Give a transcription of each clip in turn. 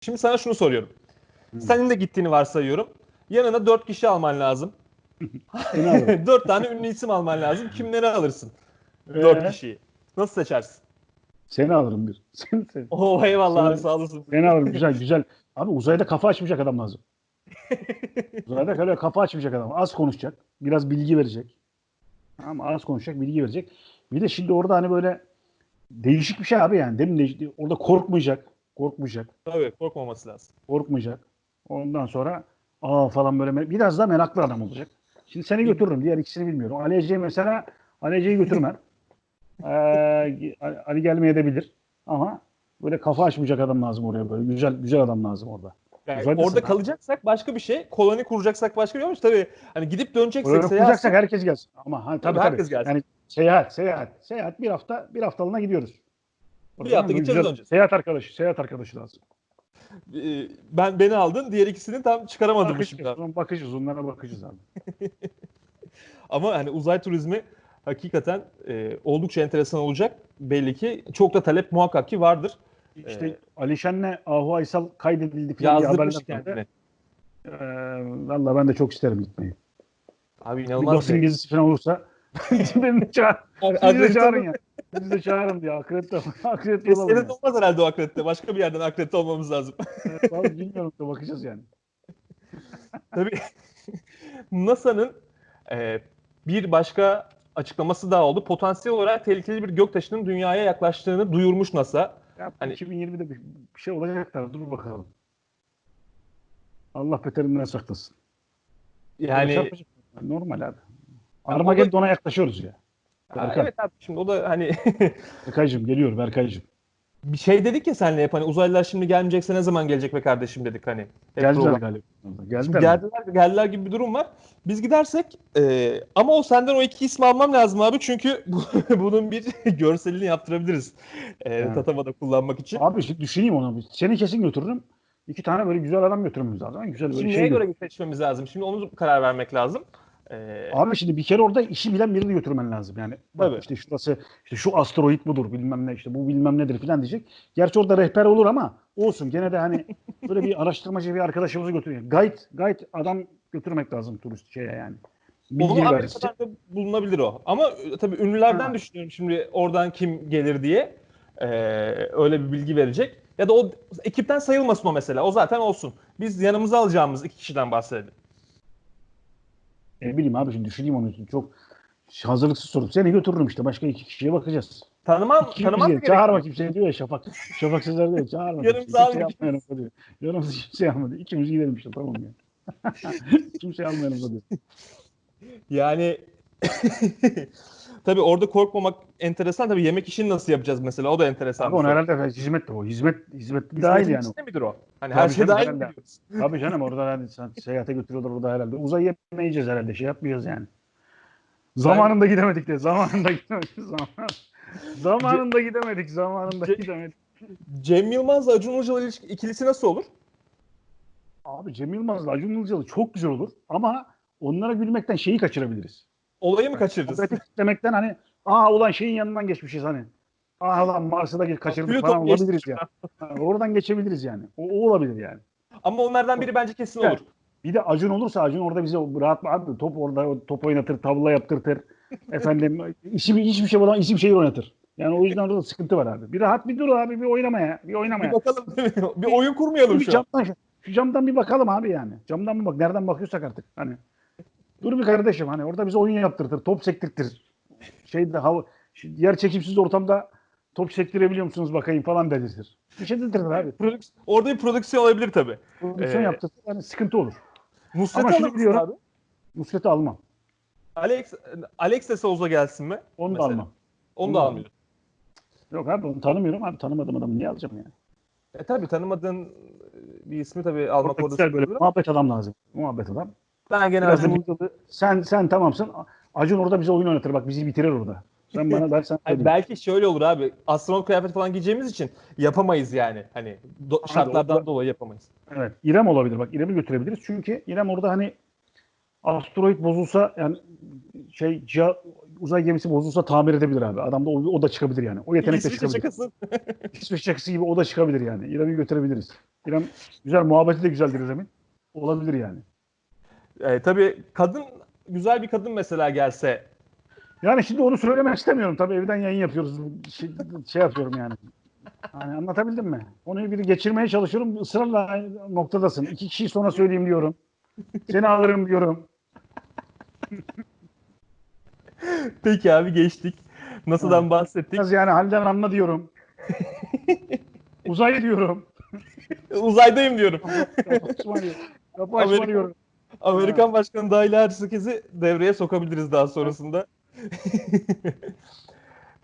Şimdi sana şunu soruyorum. Senin de gittiğini varsayıyorum. Yanına dört kişi alman lazım. Seni dört tane ünlü isim alman lazım. Kimleri alırsın? Dört Ee, kişiyi. Nasıl seçersin? Seni alırım bir. Seni, seni, Oo eyvallah Sen- abi sağ olasın. seni alırım güzel güzel. Abi uzayda kafa açmayacak adam lazım. uzayda öyle kafa açmayacak adam. Az konuşacak. Biraz bilgi verecek. Ama az konuşacak, bilgi verecek. Bir de şimdi orada hani böyle değişik bir şey abi yani. Demin de orada korkmayacak. Korkmayacak. Tabii korkmaması lazım. Korkmayacak. Ondan sonra aa falan böyle biraz da meraklı adam olacak. Şimdi seni götürürüm. Diğer ikisini bilmiyorum. Ali Ece'yi mesela Ali Ece'yi götürmem. Ee, Ali gelmeyebilir. Ama böyle kafa açmayacak adam lazım oraya böyle. Güzel güzel adam lazım orada. Yani orada kalacaksak başka bir şey. Koloni kuracaksak başka bir şey. Tabii hani gidip döneceksek Oraya seyahat- kuracaksak herkes gelsin. Ama hani, tabii, Tabii, tabii herkes gelsin. Yani seyahat, seyahat. Seyahat bir hafta, bir haftalığına gidiyoruz. Bir hafta gideceğiz, döneceğiz. Seyahat arkadaşı, seyahat arkadaşı lazım. Ee, ben beni aldın. Diğer ikisini tam çıkaramadım şimdi. Bakacağız, bakacağız, onlara bakacağız abi. Ama hani uzay turizmi hakikaten e, oldukça enteresan olacak. Belli ki çok da talep muhakkak ki vardır. İşte Ee, Alişen'le Ahu Aysal kaydedildi falan Yazdırmış kendini. Ee, Valla ben de çok isterim gitmeyi. Abi inanılmaz. bir- gezisi falan olursa beni de çağır. Abi, akredite- çağırın ya. Bizi de çağırın diye. Akredite, akredite olalım. Senin ya. olmaz herhalde o akredite. Başka bir yerden akredite olmamız lazım. Vallahi bilmiyorum da bakacağız yani. Tabii NASA'nın e, bir başka açıklaması daha oldu. Potansiyel olarak tehlikeli bir göktaşının dünyaya yaklaştığını duyurmuş NASA. Ya, Hani- 2020'de bir, bir şey olacaklar. Dur bakalım. Allah beterinden saklasın. Yani Çarpacak. Normal abi. Armageddon'a yaklaşıyoruz ya. Berkay. evet abi şimdi o da hani Berkaycığım geliyor Berkaycığım. bir şey dedik ya senle hep hani uzaylılar şimdi gelmeyecekse ne zaman gelecek be kardeşim dedik hani. Hep Geldiler program- galiba. Şimdi Geldiler. mi? geldiler, gibi bir durum var. Biz gidersek e, ama o senden o iki ismi almam lazım abi çünkü bu, bunun bir görselini yaptırabiliriz. E, Evet. Tatamada kullanmak için. Abi şimdi düşüneyim onu. Seni kesin götürürüm. İki tane böyle güzel adam götürmemiz lazım. Güzel böyle Şimdi şey neye gö- göre seçmemiz lazım? Şimdi onu karar vermek lazım. E, Abi şimdi bir kere orada işi bilen birini götürmen lazım. Yani bak Tabii. işte şurası işte şu asteroid budur bilmem ne işte bu bilmem nedir filan diyecek. Gerçi orada rehber olur ama olsun gene de hani böyle bir araştırmacı bir arkadaşımızı götürüyor. Guide, guide adam götürmek lazım turist şeye yani. Bilgi. Amerika'dan da bulunabilir o. Ama e, tabii ünlülerden Ha. düşünüyorum şimdi oradan kim gelir diye. E, öyle bir bilgi verecek. Ya da o ekipten sayılmasın o mesela. O zaten olsun. Biz yanımıza alacağımız iki kişiden bahsedelim. Ne bileyim abi şimdi düşüneyim onu. Çok hazırlıksız soru. Seni götürürüm işte. Başka iki kişiye bakacağız. Tanımam, İki tanımam kişiye- mı gerekiyor? Çağırma kimseye diyor ya Şafak. Şafak Sezer diyor çağırma. Yanımıza kimseyi. almayın. Kimseyi almayalım diyor. Yanımıza kimseyi almadı. İkimiz gidelim işte tamam ya. kimseyi almayalım diyor. Yani tabii orada korkmamak enteresan. Tabii yemek işini nasıl yapacağız mesela? O da enteresan. Abi onu herhalde hizmet de o. Hizmet, hizmet Hizmetin dahil yani. içinde midir o? Hani Tabii her şey dahil mi? Tabii canım orada hani seyahate götürüyorlar orada herhalde. Uzay yemeyeceğiz herhalde. Şey yapmayacağız yani. Zamanında gidemedik de. Zamanında gidemedik. Zaman, zamanında gidemedik. Zamanında gidemedik. Cem Yılmaz'la Acun Ilıcalı ikilisi nasıl olur? Abi Cem Yılmaz'la Acun Ilıcalı çok güzel olur. Ama onlara gülmekten şeyi kaçırabiliriz. Olayı mı kaçırırız? Sohbeti demekten hani aa ulan şeyin yanından geçmişiz hani. Aa ulan Mars'ı da kaçırdık Plüton falan olabiliriz yani. Ha, oradan geçebiliriz yani. O, o olabilir yani. Ama onlardan biri bence kesin Evet. olur. Bir de Acun olursa Acun orada bize rahat abi top orada top oynatır, tavla yaptırtır. Efendim isim hiçbir şey olan isim şehir oynatır. Yani o yüzden orada sıkıntı var abi. Bir rahat bir dur abi bir oynamaya. Bir Bir oynamaya. bakalım. bir oyun kurmayalım Bir şu an. camdan, şu camdan bir bakalım abi yani. Camdan bir bak. Nereden bakıyorsak artık. Hani dur bir kardeşim hani orada bize oyun yaptırtır, top sektirtir. Şeyde hava yer çekimsiz ortamda top sektirebiliyor musunuz bakayım falan dedirtir. Bir şey dedirtir abi. Prodüks- Orada bir prodüksiyon olabilir tabii. Prodüksiyon Ee, yaptırtır. Yani sıkıntı olur. Nusret'i Ama mısın biliyorum. abi? Nusret'i almam. Alex, Alex de Souza gelsin mi? Onu da almam. Onu Onu da da almıyor. Yok abi onu tanımıyorum abi. Tanımadığım adamı niye alacağım yani? E tabii tanımadığın bir ismi tabii almak orada Güzel böyle muhabbet adam lazım. Muhabbet adam. Ben gene Biraz bir- sen sen tamamsın. Acun orada bize oyun oynatır. Bak bizi bitirir orada. Sen bana dersen söyleyeyim. belki şöyle olur abi. Astronot kıyafeti falan giyeceğimiz için yapamayız yani. Hani do- şartlardan orada- dolayı yapamayız. Evet. İrem olabilir. Bak İrem'i götürebiliriz. Çünkü İrem orada hani asteroid bozulsa yani şey uzay gemisi bozulsa tamir edebilir abi. Adam da o, o da çıkabilir yani. O yetenek de İsviçre çıkabilir. şakası. İsveç şakası gibi o da çıkabilir yani. İrem'i götürebiliriz. İrem güzel muhabbeti de güzeldir İrem'in. Olabilir yani. E, tabii kadın güzel bir kadın mesela gelse Yani şimdi onu söylemek istemiyorum. Tabii evden yayın yapıyoruz. Şey, şey yapıyorum yani. Hani anlatabildim mi? Onu bir geçirmeye çalışıyorum. Israrla noktadasın. İki kişiyi sonra söyleyeyim diyorum. Seni alırım diyorum. peki abi geçtik. NASA'dan bahsettik. Biraz yani halden anla diyorum. Uzay diyorum. Uzaydayım diyorum. Kapı açma diyorum. Amerikan Başkanı dahil herkesi devreye sokabiliriz daha sonrasında.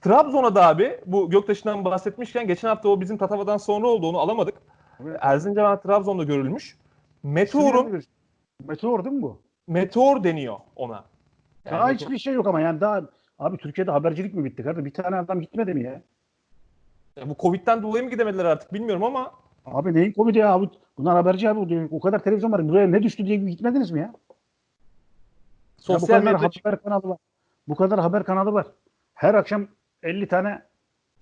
Trabzon'a da abi bu göktaşından bahsetmişken geçen hafta o bizim Tatava'dan sonra oldu onu alamadık. Erzincan Trabzon'da görülmüş. Meteorun Meteor değil mi bu? meteor deniyor ona. Yani Daha meteor- hiçbir şey yok ama yani daha abi Türkiye'de habercilik mi bitti kardeşim? Bir tane adam gitmedi mi ya? bu Covid'den dolayı mı gidemediler artık bilmiyorum ama Abi neyin komedi ya abi? Bunlar haberci abi. diyor. O kadar televizyon var. Buraya ne düştü diye gitmediniz mi ya? Ya bu sosyal kadar medyada haber kanalı var. Bu kadar haber kanalı var. Her akşam 50 tane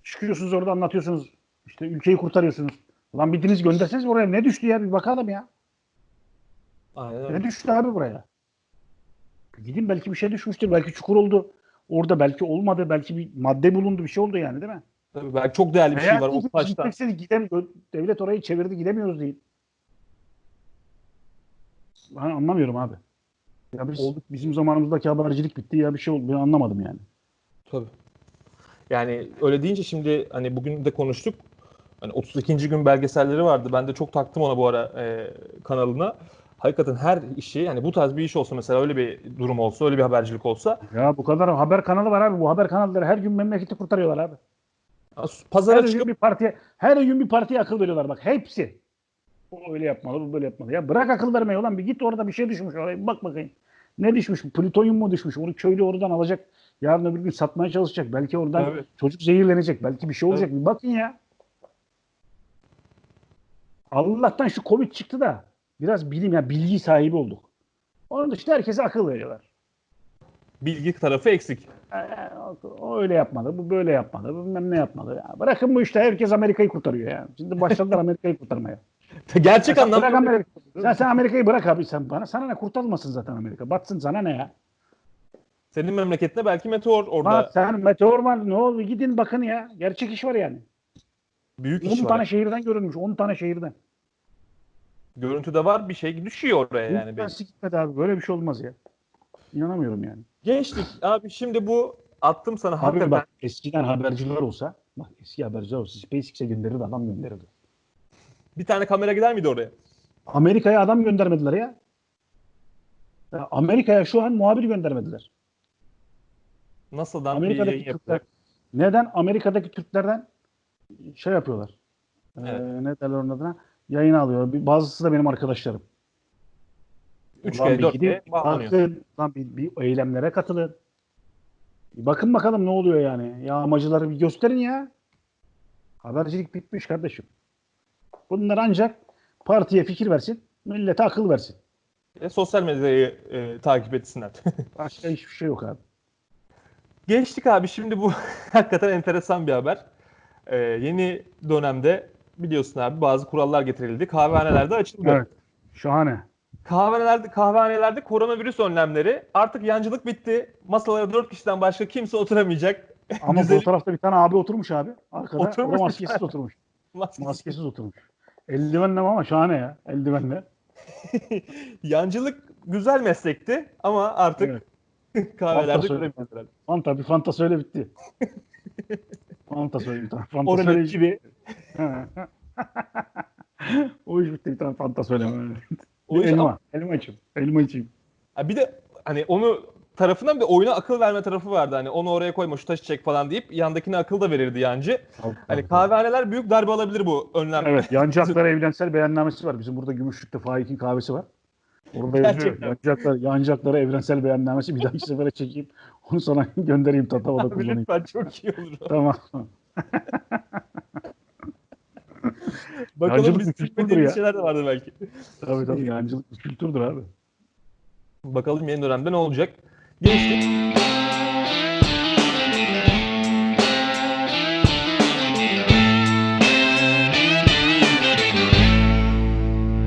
çıkıyorsunuz orada anlatıyorsunuz. İşte ülkeyi kurtarıyorsunuz. Ulan bildiniz gönderseniz oraya ne düştü ya bir bakalım ya. Aynen. Ne düştü abi buraya? Gidin belki bir şey düşmüştür. Belki çukur oldu. Orada belki olmadı. Belki bir madde bulundu. Bir şey oldu yani değil mi? Tabii belki çok değerli bir şey Eğer var o taşta. gidem- devlet orayı çevirdi gidemiyoruz değil. Ben anlamıyorum abi. Ya biz, Olduk. bizim zamanımızdaki habercilik bitti ya bir şey oldu. Ben anlamadım yani. Tabii. Yani öyle deyince şimdi hani bugün de konuştuk. Hani 32. gün belgeselleri vardı. Ben de çok taktım ona bu ara e, kanalına. Hakikaten her işi yani bu tarz bir iş olsa mesela öyle bir durum olsa öyle bir habercilik olsa Ya bu kadar haber kanalı var abi. Bu haber kanalları her gün memleketi kurtarıyorlar abi. Pazara Her çıkıp gün bir partiye her gün bir partiye akıl veriyorlar bak hepsi. O öyle yapmalı, bu böyle yapmalı. Ya bırak akıl vermeyi ulan bir git orada bir şey düşmüş oraya bir bak bakayım. Ne düşmüş? Plütonyum mu düşmüş? Onu köylü oradan alacak. Yarın öbür gün satmaya çalışacak. Belki oradan Tabii. çocuk zehirlenecek. Belki bir şey olacak. Bir bakın ya. Allah'tan şu Covid çıktı da biraz bilim ya bilgi sahibi olduk. Onun dışında herkese akıl veriyorlar. bilgi tarafı eksik. O öyle yapmadı, bu böyle yapmadı, bilmem ne yapmadı. Ya bırakın bu işte herkes Amerika'yı kurtarıyor ya. Şimdi başladılar Amerika'yı kurtarmaya. Gerçek Sen bırak anlamda Amerika. Sen, sen Amerika'yı bırak abi sen bana. Sana ne kurtarmasın zaten Amerika. Batsın sana ne ya? senin memleketinde belki meteor orada Bak sen meteor var ne oldu gidin bakın ya. Gerçek iş var yani. büyük 10 iş var. tane şehirden görülmüş. 10 tane şehirden. Görüntüde var bir şey düşüyor oraya Yani yani. belki. gitmedi abi. Böyle bir şey olmaz ya. İnanamıyorum yani. Geçtik abi şimdi bu attım sana Abi hakikaten. bak eskiden haberciler olsa bak eski haberciler olsa SpaceX'e gönderirdi adam gönderirdi. Bir tane kamera gider miydi oraya? Amerika'ya adam göndermediler ya. Ya Amerika'ya şu an muhabir göndermediler. NASA'dan bir Amerika'daki yayın Türkler neden Amerika'daki Türklerden şey yapıyorlar. Ee, Evet. ne derler onun adına? Yayın alıyor. Bir- Bazısı da benim arkadaşlarım. 3G, Ulan bir 4G gidin, bağlanıyor. bakın, lan bir, bir eylemlere katılın. Bir bakın bakalım ne oluyor yani. Yağmacıları bir gösterin ya. Habercilik bitmiş kardeşim. Bunlar ancak partiye fikir versin, millete akıl versin. E, sosyal medyayı e, takip etsinler. Başka hiçbir şey yok abi. Geçtik abi şimdi bu hakikaten enteresan bir haber. E, yeni dönemde biliyorsun abi bazı kurallar getirildi. Kahvehanelerde açıldı. Evet. Şahane. Kahvehanelerde, kahvehanelerde koronavirüs önlemleri artık yancılık bitti. Masalara 4 kişiden başka kimse oturamayacak. Ama Güzel- bu tarafta bir tane abi oturmuş abi. Arkada Oturmuş o maskesiz tane. oturmuş. Maskesiz. Maskesiz oturmuş. Eldivenle ama şahane ya. Eldivenle. Yancılık güzel meslekti ama artık Evet. kahvelerde göremeyeceğiz. Fanta bir Fanta söyle bitti. Fanta söyle bir tane. Fanta Oranın söyle. gibi. o iş bitti bir tane Fanta söyleme. O iş- elma. Elma içeyim. Elma. Ha bir de hani onu tarafından bir oyuna akıl verme tarafı vardı. Hani onu oraya koyma şu taşı çek falan deyip yandakine akıl da verirdi yancı. Hani kahvehaneler büyük darbe alabilir bu önlem. Evet. Yancı Hakları Evrensel Beyannamesi var. Bizim burada Gümüşlük'te Faik'in kahvesi var. Orada yazıyor. Gerçekten. Yancı Hakları Evrensel Beyannamesi. Bir dahaki sefere çekeyim. Onu sana göndereyim Tatava'da Abi kullanayım. lütfen çok iyi olur. Tamam. Bakalım biz bilmediğimiz ya. şeyler de vardı belki. Tabii tabii yancılık bir kültürdür abi. Bakalım yeni dönemde ne olacak. Geçtik.